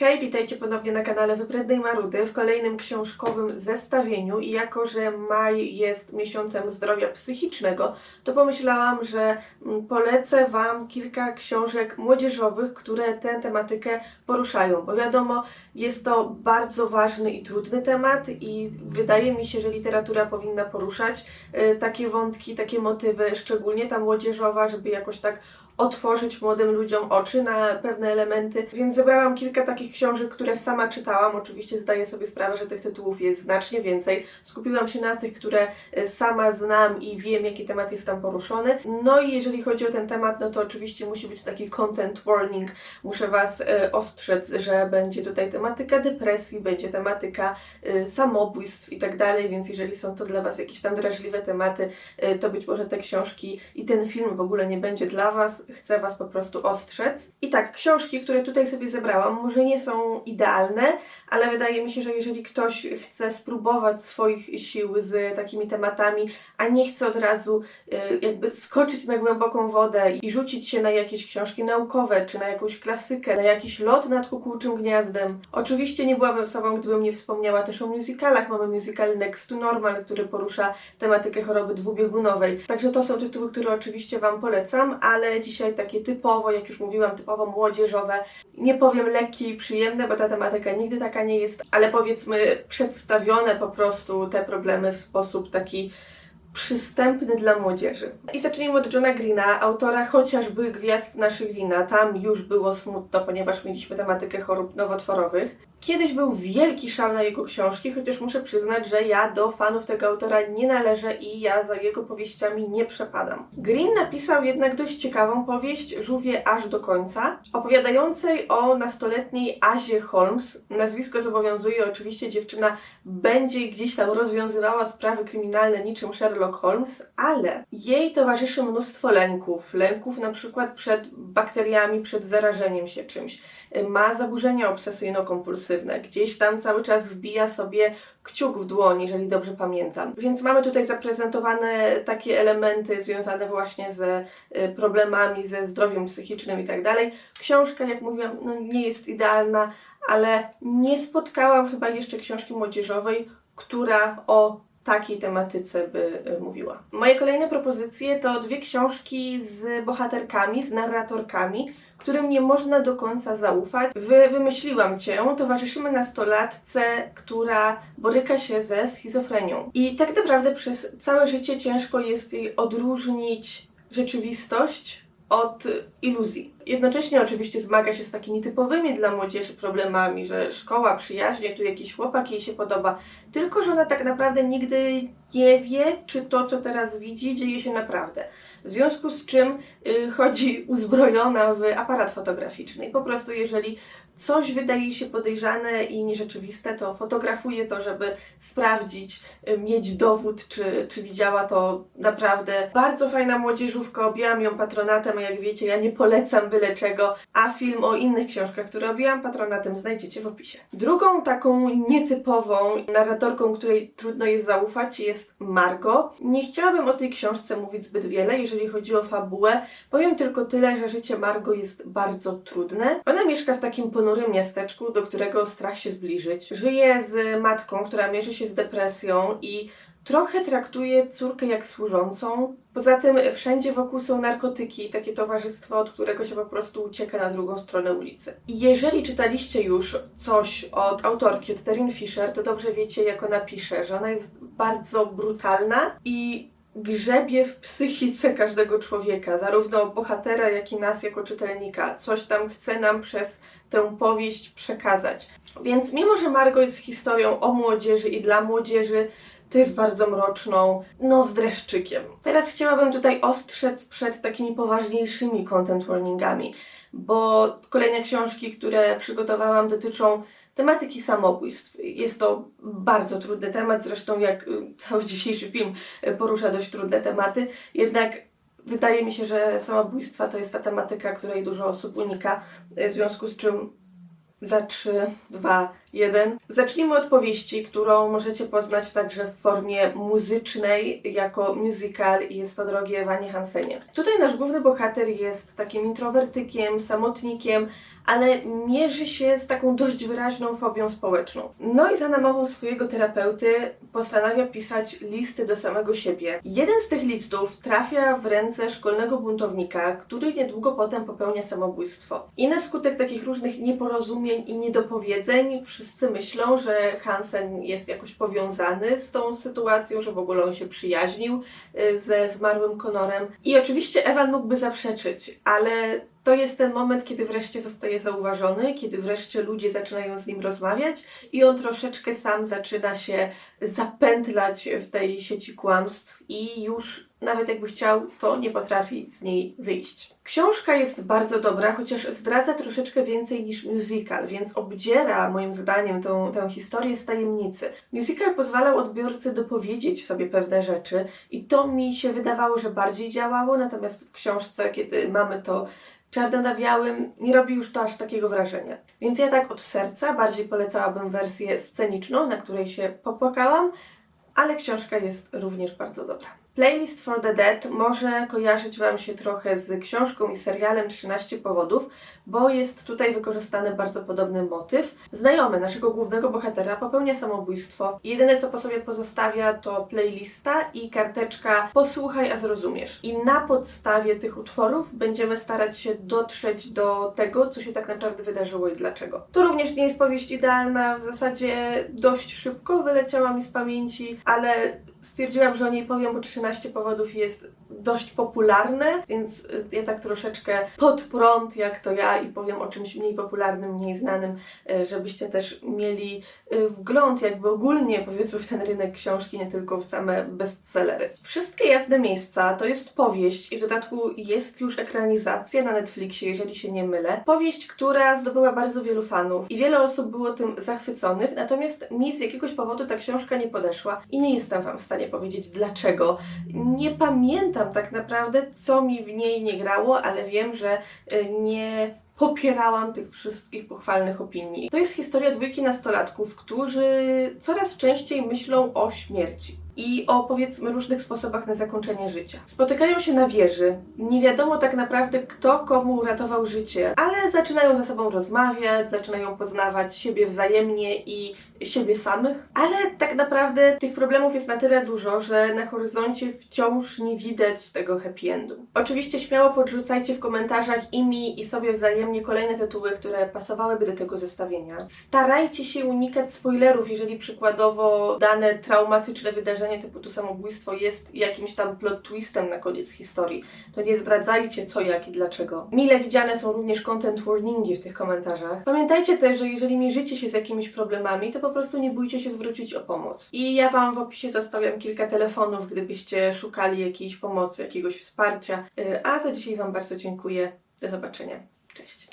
Hej, witajcie ponownie na kanale Wyprednej Marudy w kolejnym książkowym zestawieniu. I jako, że maj jest miesiącem zdrowia psychicznego, to pomyślałam, że mm, polecę Wam kilka książek młodzieżowych, które tę tematykę poruszają, bo wiadomo, jest to bardzo ważny i trudny temat i wydaje mi się, że literatura powinna poruszać y, takie wątki, takie motywy, szczególnie ta młodzieżowa, żeby jakoś tak otworzyć młodym ludziom oczy na pewne elementy, więc zebrałam kilka takich książek, które sama czytałam. Oczywiście zdaję sobie sprawę, że tych tytułów jest znacznie więcej. Skupiłam się na tych, które e, sama znam i wiem, jaki temat jest tam poruszony. No i jeżeli chodzi o ten temat, no to oczywiście musi być taki content warning. Muszę Was e, ostrzec, że będzie tutaj tematyka depresji, będzie tematyka e, samobójstw i tak dalej, więc jeżeli są to dla Was jakieś tam drażliwe tematy, to być może te książki i ten film w ogóle nie będzie dla Was. Chcę Was po prostu ostrzec. I tak, książki, które tutaj sobie zebrałam, może nie są idealne, ale wydaje mi się, że jeżeli ktoś chce spróbować swoich sił z takimi tematami, a nie chce od razu y, jakby skoczyć na głęboką wodę i rzucić się na jakieś książki naukowe, czy na jakąś klasykę, na jakiś lot nad kukułczym gniazdem. Oczywiście nie byłabym sobą, gdybym nie wspomniała też o musicalach. Mamy musical Next to Normal, który porusza tematykę choroby dwubiegunowej. Także to są tytuły, które oczywiście Wam polecam, ale dzisiaj takie typowo, jak już mówiłam, typowo młodzieżowe. Nie powiem lekkie i przyjemne, bo ta tematyka nigdy taka nie jest, ale powiedzmy przedstawione po prostu te problemy w sposób taki przystępny dla młodzieży. I zacznijmy od Johna Greena, autora chociażby Gwiazd naszych wina. Tam już było smutno, ponieważ mieliśmy tematykę chorób nowotworowych. Kiedyś był wielki szał na jego książki, chociaż muszę przyznać, że ja do fanów tego autora nie należę i ja za jego powieściami nie przepadam. Green napisał jednak dość ciekawą powieść, Żółwie aż do końca, opowiadającej o nastoletniej Azie Holmes. Nazwisko zobowiązuje, oczywiście dziewczyna będzie gdzieś tam rozwiązywała sprawy kryminalne niczym Sherlock Holmes, ale jej towarzyszy mnóstwo lęków. Lęków na przykład przed bakteriami, przed zarażeniem się czymś. Ma zaburzenia obsesyjno-kompulsywne, gdzieś tam cały czas wbija sobie kciuk w dłoń, jeżeli dobrze pamiętam. Więc mamy tutaj zaprezentowane takie elementy związane właśnie ze y, problemami, ze zdrowiem psychicznym i tak dalej. Książka, jak mówiłam, no nie jest idealna, ale nie spotkałam chyba jeszcze książki młodzieżowej, która o takiej tematyce by y, mówiła. Moje kolejne propozycje to dwie książki z bohaterkami, z narratorkami, którym nie można do końca zaufać. Wy, wymyśliłam cię, towarzyszymy nastolatce, która boryka się ze schizofrenią. I tak naprawdę przez całe życie ciężko jest jej odróżnić rzeczywistość od iluzji. Jednocześnie oczywiście zmaga się z takimi typowymi dla młodzieży problemami, że szkoła, przyjaźnie, tu jakiś chłopak jej się podoba. Tylko, że ona tak naprawdę nigdy nie wie, czy to, co teraz widzi, dzieje się naprawdę. W związku z czym y, chodzi uzbrojona w aparat fotograficzny. I po prostu, jeżeli coś wydaje się podejrzane i nierzeczywiste, to fotografuje to, żeby sprawdzić, y, mieć dowód, czy, czy widziała to naprawdę. Bardzo fajna młodzieżówka, objęłam ją patronatem, a jak wiecie, ja nie polecam byle czego, a film o innych książkach, które objęłam patronatem, znajdziecie w opisie. Drugą taką nietypową narratorką, której trudno jest zaufać, jest Margo. Nie chciałabym o tej książce mówić zbyt wiele, jeżeli chodzi o fabułę. Powiem tylko tyle, że życie Margo jest bardzo trudne. Ona mieszka w takim ponurym miasteczku, do którego strach się zbliżyć. Żyje z matką, która mierzy się z depresją i trochę traktuje córkę jak służącą. Poza tym wszędzie wokół są narkotyki, takie towarzystwo, od którego się po prostu ucieka na drugą stronę ulicy. I jeżeli czytaliście już coś od autorki, od Terin Fisher, to dobrze wiecie, jak ona pisze, że ona jest bardzo brutalna i grzebie w psychice każdego człowieka, zarówno bohatera, jak i nas jako czytelnika. Coś tam chce nam przez tę powieść przekazać. Więc mimo, że Margo jest historią o młodzieży i dla młodzieży, to jest bardzo mroczną, no z dreszczykiem. Teraz chciałabym tutaj ostrzec przed takimi poważniejszymi content warningami, bo kolejne książki, które przygotowałam dotyczą tematyki samobójstw. Jest to bardzo trudny temat, zresztą jak y, cały dzisiejszy film porusza dość trudne tematy, jednak wydaje mi się, że samobójstwa to jest ta tematyka, której dużo osób unika, y, w związku z czym za 3, 2, jeden. Zacznijmy od powieści, którą możecie poznać także w formie muzycznej jako musical i jest to drogi Ewanie Hansenie. Tutaj nasz główny bohater jest takim introwertykiem, samotnikiem, ale mierzy się z taką dość wyraźną fobią społeczną. No i za namową swojego terapeuty postanawia pisać listy do samego siebie. Jeden z tych listów trafia w ręce szkolnego buntownika, który niedługo potem popełnia samobójstwo. I na skutek takich różnych nieporozumień i niedopowiedzeń wszyscy myślą, że Hansen jest jakoś powiązany z tą sytuacją, że w ogóle on się przyjaźnił y, ze zmarłym Konorem. I oczywiście Ewan mógłby zaprzeczyć, ale to jest ten moment, kiedy wreszcie zostaje zauważony, kiedy wreszcie ludzie zaczynają z nim rozmawiać i on troszeczkę sam zaczyna się zapętlać w tej sieci kłamstw i już nawet jakby chciał, to nie potrafi z niej wyjść. Książka jest bardzo dobra, chociaż zdradza troszeczkę więcej niż musical, więc obdziera moim zdaniem tą, tę historię z tajemnicy. Musical pozwalał odbiorcy dopowiedzieć sobie pewne rzeczy i to mi się wydawało, że bardziej działało, natomiast w książce, kiedy mamy to czarno na białym, nie robi już to aż takiego wrażenia. Więc ja tak od serca bardziej polecałabym wersję sceniczną, na której się popłakałam, ale książka jest również bardzo dobra. Playlist for the Dead może kojarzyć Wam się trochę z książką i serialem 13 powodów, bo jest tutaj wykorzystany bardzo podobny motyw. Znajomy naszego głównego bohatera popełnia samobójstwo jedyne co po sobie pozostawia to playlista i karteczka posłuchaj, a zrozumiesz. I na podstawie tych utworów będziemy starać się dotrzeć do tego, co się tak naprawdę wydarzyło i dlaczego. To również nie jest powieść idealna, w zasadzie dość szybko wyleciała mi z pamięci, ale stwierdziłam, że o niej powiem, bo 13 powodów jest dość popularne, więc y, ja tak troszeczkę pod prąd, jak to ja, i powiem o czymś mniej popularnym, mniej znanym, y, żebyście też mieli y, wgląd jakby ogólnie powiedzmy w ten rynek książki, nie tylko w same bestsellery. Wszystkie Jasne Miejsca to jest powieść i w dodatku jest już ekranizacja na Netflixie, jeżeli się nie mylę. Powieść, która zdobyła bardzo wielu fanów i wiele osób było tym zachwyconych, natomiast mi z jakiegoś powodu ta książka nie podeszła i nie jestem Wam w stanie powiedzieć dlaczego. Nie pamiętam tak naprawdę, co mi w niej nie grało, ale wiem, że y, nie popierałam tych wszystkich pochwalnych opinii. To jest historia dwójki nastolatków, którzy coraz częściej myślą o śmierci i o powiedzmy różnych sposobach na zakończenie życia. Spotykają się na wieży, nie wiadomo tak naprawdę kto komu uratował życie, ale zaczynają ze sobą rozmawiać, zaczynają poznawać siebie wzajemnie i siebie samych, ale tak naprawdę tych problemów jest na tyle dużo, że na horyzoncie wciąż nie widać tego happy endu. Oczywiście śmiało podrzucajcie w komentarzach i mi i sobie wzajemnie kolejne tytuły, które pasowałyby do tego zestawienia. Starajcie się unikać spoilerów, jeżeli przykładowo dane traumatyczne wydarzenie typu to samobójstwo jest jakimś tam plot twistem na koniec historii. To nie zdradzajcie co, jak i dlaczego. Mile widziane są również content warningi w tych komentarzach. Pamiętajcie też, że jeżeli mierzycie się z jakimiś problemami, to po prostu nie bójcie się zwrócić o pomoc. I ja Wam w opisie zostawiam kilka telefonów, gdybyście szukali jakiejś pomocy, jakiegoś wsparcia. Yy, A za dzisiaj Wam bardzo dziękuję. Do zobaczenia. Cześć.